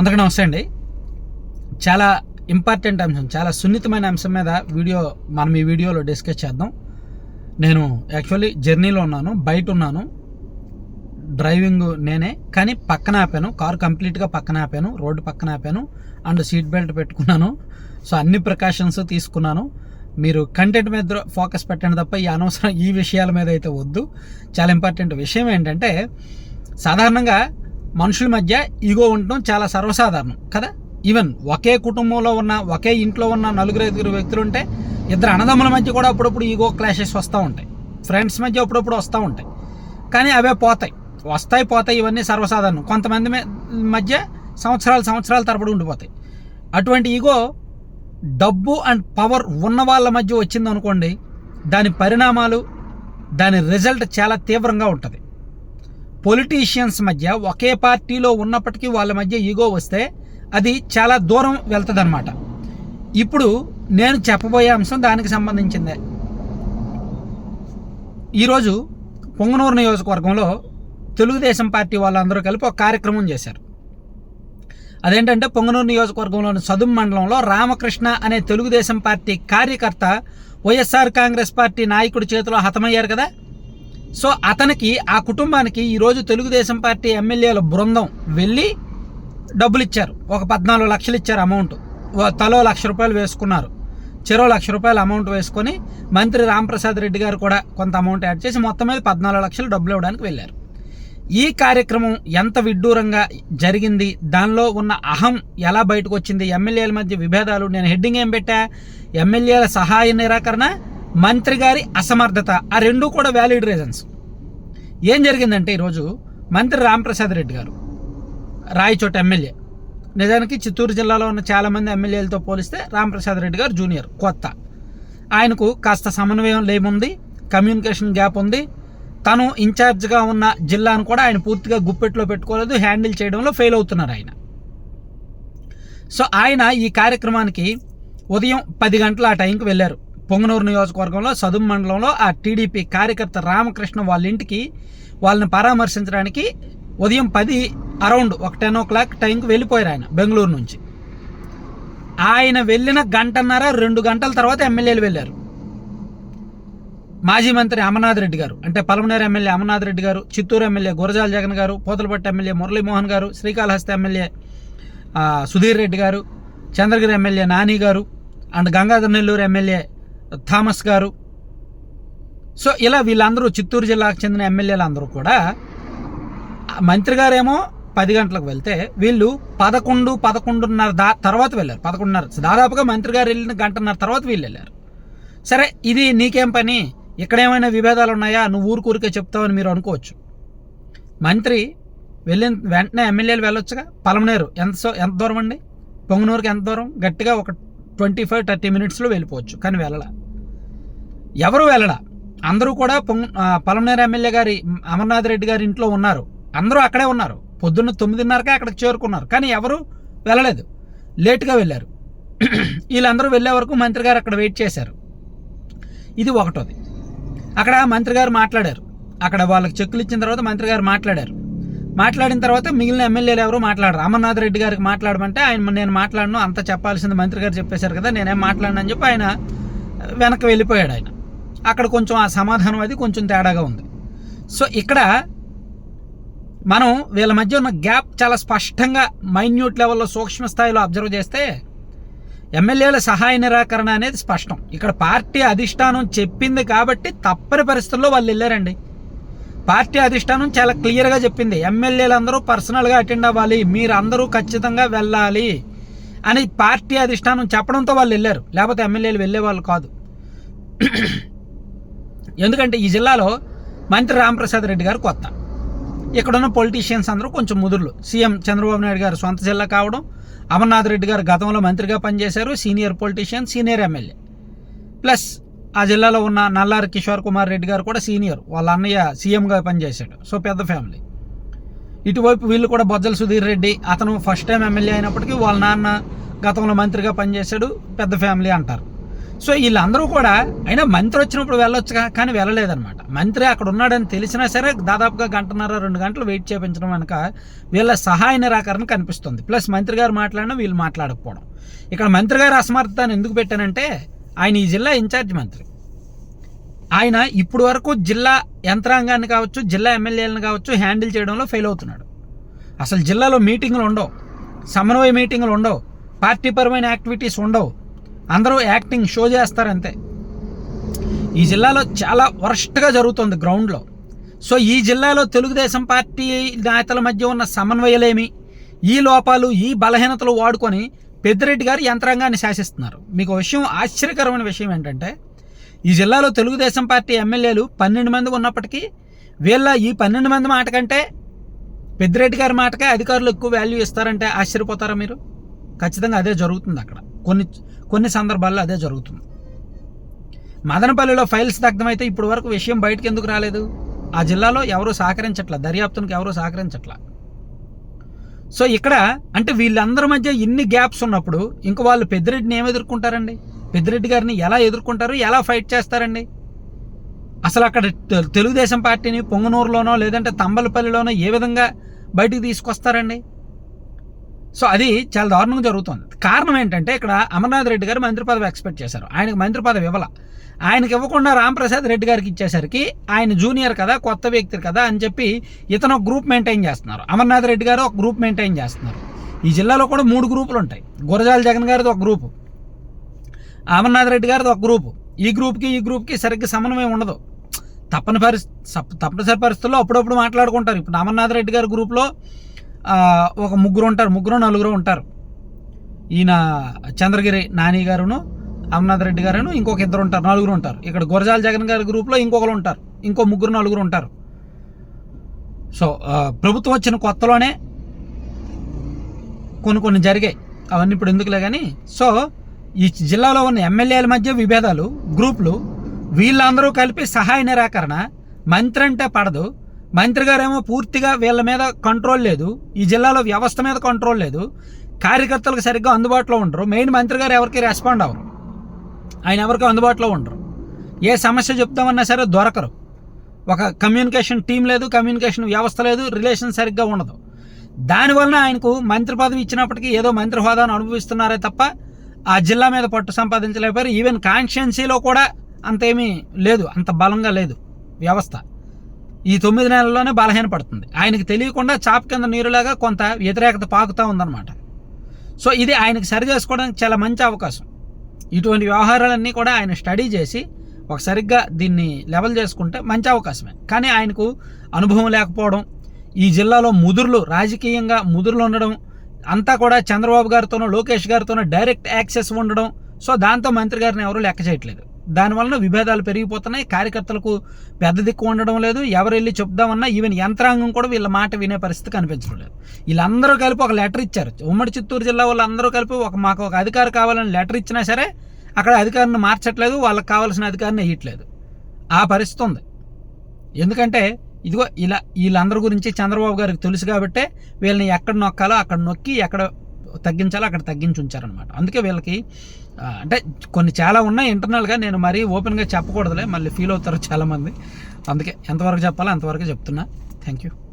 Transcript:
అందరికీ నమస్తే అండి. చాలా ఇంపార్టెంట్ అంశం చాలా సున్నితమైన అంశం మీద వీడియో మనం ఈ వీడియోలో డిస్కస్ చేద్దాం. నేను యాక్చువల్లీ జర్నీలో ఉన్నాను బయట ఉన్నాను. డ్రైవింగ్ నేనే కానీ పక్కన ఆపాను కారు కంప్లీట్గా పక్కన ఆపాను రోడ్డు పక్కన ఆపాను అండ్ సీట్ బెల్ట్ పెట్టుకున్నాను. సో అన్ని ప్రికాషన్స్ తీసుకున్నాను. మీరు కంటెంట్ మీద ఫోకస్ పెట్టండి తప్ప ఈ అనవసరం ఈ విషయాల మీద అయితే వద్దు. చాలా ఇంపార్టెంట్ విషయం ఏంటంటే సాధారణంగా మనుషుల మధ్య ఈగో ఉండడం చాలా సర్వసాధారణం కదా? ఈవెన్ ఒకే కుటుంబంలో ఉన్న ఒకే ఇంట్లో ఉన్న నలుగురు ఐదుగురు వ్యక్తులు ఉంటే ఇద్దరు అన్నదమ్ముల మధ్య కూడా అప్పుడప్పుడు ఈగో క్లాషెస్ వస్తూ ఉంటాయి. ఫ్రెండ్స్ మధ్య అప్పుడప్పుడు వస్తూ ఉంటాయి. కానీ అవే పోతాయి. వస్తాయి పోతాయి ఇవన్నీ సర్వసాధారణం. కొంతమంది మధ్య సంవత్సరాలు సంవత్సరాల తరబడి ఉండిపోతాయి. అటువంటి ఈగో డబ్బు అండ్ పవర్ ఉన్న వాళ్ళ మధ్య వచ్చిందనుకోండి దాని పరిణామాలు దాని రిజల్ట్ చాలా తీవ్రంగా ఉంటుంది. పొలిటీషియన్స్ మధ్య ఒకే పార్టీలో ఉన్నప్పటికీ వాళ్ళ మధ్య ఈగో వస్తే అది చాలా దూరం వెళ్తుంది ఇప్పుడు నేను చెప్పబోయే అంశం దానికి సంబంధించిందే. ఈరోజు పొంగనూరు నియోజకవర్గంలో తెలుగుదేశం పార్టీ వాళ్ళందరూ కలిపి ఒక కార్యక్రమం చేశారు. అదేంటంటే పొంగనూరు నియోజకవర్గంలోని సదుం మండలంలో రామకృష్ణ అనే తెలుగుదేశం పార్టీ కార్యకర్త వైఎస్ఆర్ కాంగ్రెస్ పార్టీ నాయకుడి చేతిలో హతమయ్యారు కదా? సో అతనికి ఆ కుటుంబానికి ఈరోజు తెలుగుదేశం పార్టీ ఎమ్మెల్యేల బృందం వెళ్ళి డబ్బులు ఇచ్చారు ఒక పద్నాలుగు లక్షలు ఇచ్చారు అమౌంట్. తలో లక్ష రూపాయలు వేసుకున్నారు. చెరో లక్ష రూపాయలు అమౌంట్ వేసుకొని మంత్రి రాంప్రసాద్ రెడ్డి గారు కూడా కొంత అమౌంట్ యాడ్ చేసి మొత్తం మీద పద్నాలుగు లక్షలు డబ్బులు ఇవ్వడానికి వెళ్ళారు. ఈ కార్యక్రమం ఎంత విడ్డూరంగా జరిగింది దానిలో ఉన్న అహం ఎలా బయటకు వచ్చింది ఎమ్మెల్యేల మధ్య విభేదాలు నేను హెడ్డింగ్ ఏం పెట్టా ఎమ్మెల్యేల సహాయ నిరాకరణ మంత్రి గారి అసమర్థత ఆ రెండు కూడా వ్యాలిడ్ రీజన్స్ ఏం జరిగిందంటే ఈరోజు మంత్రి రాంప్రసాద్ రెడ్డి గారు రాయచోట ఎమ్మెల్యే. నిజానికి చిత్తూరు జిల్లాలో ఉన్న చాలామంది ఎమ్మెల్యేలతో పోలిస్తే రాంప్రసాద్ రెడ్డి గారు జూనియర్ కొత్త. ఆయనకు కాస్త సమన్వయం లేముంది కమ్యూనికేషన్ గ్యాప్ ఉంది. తను ఇన్ఛార్జ్గా ఉన్న జిల్లాను కూడా ఆయన పూర్తిగా గుప్పెట్లో పెట్టుకోలేదు హ్యాండిల్ చేయడంలో ఫెయిల్ అవుతున్నారు ఆయన. సో ఆయన ఈ కార్యక్రమానికి ఉదయం పది గంటల ఆ టైంకి వెళ్ళారు. పొంగనూరు నియోజకవర్గంలో సదుం మండలంలో ఆ టీడీపీ కార్యకర్త రామకృష్ణ వాళ్ళ ఇంటికి వాళ్ళని పరామర్శించడానికి ఉదయం పది అరౌండ్ ఒక టెన్ ఓ క్లాక్ టైంకి వెళ్ళిపోయారు ఆయన బెంగళూరు నుంచి. ఆయన వెళ్ళిన గంటన్నర రెండు గంటల తర్వాత ఎమ్మెల్యేలు వెళ్ళారు. మాజీ మంత్రి అమర్నాథ్ రెడ్డి గారు అంటే పలమనేరు ఎమ్మెల్యే అమర్నాథ్ రెడ్డి గారు చిత్తూరు ఎమ్మెల్యే గురజాల జగన్ గారు పోతలపట్టు ఎమ్మెల్యే మురళీమోహన్ గారు శ్రీకాళహస్తి ఎమ్మెల్యే సుధీర్ రెడ్డి గారు చంద్రగిరి ఎమ్మెల్యే నాని గారు and Gangadhar Nellore MLA Thomas గారు. సో ఇలా వీళ్ళందరూ చిత్తూరు జిల్లాకు చెందిన ఎమ్మెల్యేలు అందరూ కూడా మంత్రి గారేమో పది గంటలకు వెళ్తే వీళ్ళు పదకొండు పదకొండున్నర దా తర్వాత వెళ్ళారు. పదకొండున్నర. దాదాపుగా మంత్రి గారు వెళ్ళిన గంటన్నర తర్వాత వీళ్ళు వెళ్ళారు. సరే ఇది నీకేం పని? ఇక్కడ ఏమైనా విభేదాలు ఉన్నాయా? నువ్వు ఊరికూరికే చెప్తావని మీరు అనుకోవచ్చు. మంత్రి వెళ్ళిన వెంటనే ఎమ్మెల్యేలు వెళ్ళొచ్చుగా? పలమనేరు. ఎంత సో ఎంత దూరం అండి? పొంగనూరుకి ఎంత దూరం? గట్టిగా ఒక ట్వంటీ ఫైవ్ థర్టీ మినిట్స్లో వెళ్ళిపోవచ్చు కానీ వెళ్ళలా. ఎవరు వెళ్ళడా? అందరూ కూడా పొంగ పలమనేరు ఎమ్మెల్యే గారి అమర్నాథ్ రెడ్డి గారి ఇంట్లో ఉన్నారు. అందరూ అక్కడే ఉన్నారు. పొద్దున్న తొమ్మిదిన్నరకే అక్కడికి చేరుకున్నారు. కానీ ఎవరు వెళ్ళలేదు. లేటుగా వెళ్ళారు. వీళ్ళందరూ వెళ్ళే వరకు మంత్రి గారు అక్కడ వెయిట్ చేశారు. ఇది ఒకటోది. అక్కడ మంత్రి గారు మాట్లాడారు. అక్కడ వాళ్ళకి చెక్కులు ఇచ్చిన తర్వాత మంత్రి గారు మాట్లాడారు. మాట్లాడిన తర్వాత మిగిలిన ఎమ్మెల్యేలు ఎవరు మాట్లాడరు. అమర్నాథ్ రెడ్డి గారికి మాట్లాడమంటే ఆయన నేను మాట్లాడను అంత చెప్పాల్సింది మంత్రి గారు చెప్పేశారు కదా నేనేం మాట్లాడను అని చెప్పి ఆయన వెనక్కి వెళ్ళిపోయాడు ఆయన. అక్కడ కొంచెం ఆ సమాధానం అది కొంచెం తేడాగా ఉంది. సో ఇక్కడ మనం వీళ్ళ మధ్య ఉన్న గ్యాప్ చాలా స్పష్టంగా మైన్యూట్ లెవెల్లో సూక్ష్మ స్థాయిలో అబ్జర్వ్ చేస్తే ఎమ్మెల్యేల సహాయ నిరాకరణ అనేది స్పష్టం. ఇక్కడ పార్టీ అధిష్టానం చెప్పింది కాబట్టి తప్పని పరిస్థితుల్లో వాళ్ళు వెళ్ళారండి. పార్టీ అధిష్టానం చాలా క్లియర్గా చెప్పింది. ఎమ్మెల్యేలు అందరూ పర్సనల్గా అటెండ్ అవ్వాలి. మీరు అందరూ ఖచ్చితంగా వెళ్ళాలి అని పార్టీ అధిష్టానం చెప్పడంతో వాళ్ళు వెళ్ళారు. లేకపోతే ఎమ్మెల్యేలు వెళ్ళే వాళ్ళు కాదు. ఎందుకంటే ఈ జిల్లాలో మంత్రి రామప్రసాద్ రెడ్డి గారు కొత్త. ఇక్కడున్న పొలిటీషియన్స్ అందరూ కొంచెం ముదుర్లు. సీఎం చంద్రబాబు నాయుడు గారు సొంత జిల్లా కావడం అమర్నాథ్ రెడ్డి గారు గతంలో మంత్రిగా పనిచేశారు senior politician senior MLA plus ఆ జిల్లాలో ఉన్న నల్లారి కిషోర్ కుమార్ రెడ్డి గారు కూడా సీనియర్ వాళ్ళ అన్నయ్య సీఎంగా పనిచేశాడు. సో పెద్ద ఫ్యామిలీ ఇటువైపు వీళ్ళు కూడా బొజ్జల సుధీర్ రెడ్డి. అతను ఫస్ట్ టైం ఎమ్మెల్యే అయినప్పటికీ వాళ్ళ నాన్న గతంలో మంత్రిగా పనిచేశాడు పెద్ద ఫ్యామిలీ అంటారు. సో వీళ్ళందరూ కూడా అయినా మంత్రి వచ్చినప్పుడు వెళ్ళొచ్చుగా కానీ వెళ్ళలేదన్నమాట. మంత్రి అక్కడ ఉన్నాడని తెలిసినా సరే దాదాపుగా గంటన్నర రెండు గంటలు వెయిట్ చేయించడం వెనక వీళ్ళ సహాయ నిరాకరణ కనిపిస్తుంది. ప్లస్ మంత్రి గారు మాట్లాడినా వీళ్ళు మాట్లాడకపోవడం. ఇక్కడ మంత్రి గారు అసమర్థతను ఎందుకు పెట్టానంటే ఆయన ఈ జిల్లా ఇన్ఛార్జ్ మంత్రి. ఆయన ఇప్పుడు వరకు జిల్లా యంత్రాంగాన్ని కావచ్చు జిల్లా ఎమ్మెల్యేలను కావచ్చు హ్యాండిల్ చేయడంలో ఫెయిల్ అవుతున్నాడు. అసలు జిల్లాలో మీటింగులు ఉండవు. సమన్వయ మీటింగులు ఉండవు. పార్టీపరమైన యాక్టివిటీస్ ఉండవు. అందరూ యాక్టింగ్ షో చేస్తారంతే. ఈ జిల్లాలో చాలా వరస్ట్గా జరుగుతుంది గ్రౌండ్లో. సో ఈ జిల్లాలో తెలుగుదేశం పార్టీ నేతల మధ్య ఉన్న సమన్వయలేమి ఈ లోపాలు ఈ బలహీనతలు వాడుకొని పెద్దిరెడ్డి గారు యంత్రాంగాన్ని శాసిస్తున్నారు. మీకు విషయం ఆశ్చర్యకరమైన విషయం ఏంటంటే ఈ జిల్లాలో తెలుగుదేశం పార్టీ ఎమ్మెల్యేలు పన్నెండు మంది ఉన్నప్పటికీ వీళ్ళ ఈ పన్నెండు మంది మాట కంటే పెద్దిరెడ్డి గారి మాటకే అధికారులు ఎక్కువ వాల్యూ ఇస్తారంటే ఆశ్చర్యపోతారా మీరు? ఖచ్చితంగా అదే జరుగుతుంది అక్కడ. కొన్ని కొన్ని సందర్భాల్లో అదే జరుగుతుంది. మదనపల్లిలో ఫైల్స్ దగ్ధమైతే ఇప్పటి వరకు విషయం బయటకు ఎందుకు రాలేదు? ఆ జిల్లాలో ఎవరూ సహకరించట్ల? దర్యాప్తునికి ఎవరూ సహకరించట్ల? సో ఇక్కడ అంటే వీళ్ళందరి మధ్య ఇన్ని గ్యాప్స్ ఉన్నప్పుడు ఇంక వాళ్ళు పెద్దిరెడ్డిని ఏం ఎదుర్కొంటారండి? పెద్దిరెడ్డి గారిని ఎలా ఎదుర్కొంటారు? ఎలా ఫైట్ చేస్తారండి? అసలు అక్కడ తెలుగుదేశం పార్టీని పొంగనూరులోనో లేదంటే తంబలపల్లిలోనో ఏ విధంగా బయటికి తీసుకొస్తారండి? సో అది చాలా దారుణంగా జరుగుతుంది. కారణం ఏంటంటే ఇక్కడ అమర్నాథ్ రెడ్డి గారు మంత్రి పదవి ఎక్స్పెక్ట్ చేశారు. ఆయనకు మంత్రి పదవి ఇవ్వాల. ఆయనకి ఇవ్వకుండా రాంప్రసాద్ రెడ్డి గారికి ఇచ్చేసరికి ఆయన జూనియర్ కదా కొత్త వ్యక్తి కదా అని చెప్పి ఇతను ఒక గ్రూప్ మెయింటైన్ చేస్తున్నారు. అమర్నాథ్ రెడ్డి గారు ఒక గ్రూప్ మెయింటైన్ చేస్తున్నారు. ఈ జిల్లాలో కూడా మూడు గ్రూపులు ఉంటాయి. గురజాల జగన్ గారిది ఒక గ్రూపు అమర్నాథ్ రెడ్డి గారిది ఒక గ్రూపు ఈ గ్రూప్కి ఈ గ్రూప్కి సరిగ్గా సమన్వయం ఉండదు. తప్పని పరిస్థితి తప్పనిసరి పరిస్థితుల్లో అప్పుడప్పుడు మాట్లాడుకుంటారు. ఇప్పుడు అమర్నాథ్ రెడ్డి గారి గ్రూప్లో ఒక ముగ్గురు ఉంటారు ముగ్గురు నలుగురు ఉంటారు. ఈయన చంద్రగిరి నాని గారును అమర్నాథ్ రెడ్డి గారును ఇంకొక ఇద్దరు ఉంటారు నలుగురు ఉంటారు. ఇక్కడ గురజాల జగన్ గారి గ్రూప్లో ఇంకొకరు ఉంటారు ఇంకో ముగ్గురు నలుగురు ఉంటారు. సో ప్రభుత్వం వచ్చిన కొత్తలోనే కొన్ని కొన్ని జరిగాయి. అవన్నీ ఇప్పుడు ఎందుకులే కానీ సో ఈ జిల్లాలో ఉన్న ఎమ్మెల్యేల మధ్య విభేదాలు గ్రూపులు వీళ్ళందరూ కలిపి సహాయ నిరాకరణ మంత్రి అంటే పడదు. మంత్రి గారేమో పూర్తిగా వీళ్ళ మీద కంట్రోల్ లేదు. ఈ జిల్లాలో వ్యవస్థ మీద కంట్రోల్ లేదు. కార్యకర్తలకు సరిగ్గా అందుబాటులో ఉండరు. మెయిన్ మంత్రి గారు ఎవరికి రెస్పాండ్ అవ్వరు. ఆయన ఎవరికి అందుబాటులో ఉండరు. ఏ సమస్య చెప్తామన్నా సరే దొరకరు. ఒక కమ్యూనికేషన్ టీం లేదు కమ్యూనికేషన్ వ్యవస్థ లేదు రిలేషన్ సరిగ్గా ఉండదు. దానివలన ఆయనకు మంత్రి పదవి ఇచ్చినప్పటికీ ఏదో మంత్రి హోదాను అనుభవిస్తున్నారే తప్ప ఆ జిల్లా మీద పట్టు సంపాదించలేకపోయారు. ఈవెన్ కాన్స్టిట్యున్సీలో కూడా అంతేమీ లేదు. అంత బలంగా లేదు వ్యవస్థ. ఈ తొమ్మిది నెలల్లోనే బలహీనపడుతుంది ఆయనకి తెలియకుండా చాప కింద నీరులాగా కొంత వ్యతిరేకత పాకుతూ ఉందన్నమాట. సో ఇది ఆయనకి సరి చేసుకోవడానికి చాలా మంచి అవకాశం. ఇటువంటి వ్యవహారాలన్నీ కూడా ఆయన స్టడీ చేసి ఒక సరిగ్గా దీన్ని లెవెల్ చేసుకుంటే మంచి అవకాశమే. కానీ ఆయనకు అనుభవం లేకపోవడం ఈ జిల్లాలో ముదురులు రాజకీయంగా ముదురులు ఉండడం అంతా కూడా చంద్రబాబు గారితోనో లోకేష్ గారితోనో డైరెక్ట్ యాక్సెస్ ఉండడం సో దాంతో మంత్రి గారిని ఎవరు లెక్క చేయట్లేదు. దానివలన విభేదాలు పెరిగిపోతున్నాయి. కార్యకర్తలకు పెద్ద దిక్కు ఉండడం లేదు. ఎవరు వెళ్ళి చెప్దామన్నా ఈవెన్ యంత్రాంగం కూడా వీళ్ళ మాట వినే పరిస్థితి కనిపించడం లేదు. వీళ్ళందరూ కలిపి ఒక లెటర్ ఇచ్చారు. ఉమ్మడి చిత్తూరు జిల్లా వాళ్ళందరూ కలిపి ఒక మాకు ఒక అధికారి కావాలని లెటర్ ఇచ్చినా సరే అక్కడ అధికారిని మార్చట్లేదు. వాళ్ళకి కావాల్సిన అధికారిని వేయట్లేదు. ఆ పరిస్థితి ఉంది. ఎందుకంటే ఇదిగో ఇలా వీళ్ళందరి గురించి చంద్రబాబు గారికి తెలుసు కాబట్టే వీళ్ళని ఎక్కడ నొక్కాలో అక్కడ నొక్కి ఎక్కడ తగ్గించాలో అక్కడ తగ్గించి ఉంచారనమాట అందుకే వీళ్ళకి అంటే కొన్ని చాలా ఉన్నాయి ఇంటర్నల్గా నేను మరీ ఓపెన్గా చెప్పకూడదులే మళ్ళీ ఫీల్ అవుతారు చాలామంది అందుకే ఎంతవరకు చెప్పాలో అంతవరకు చెప్తున్నా. Thank you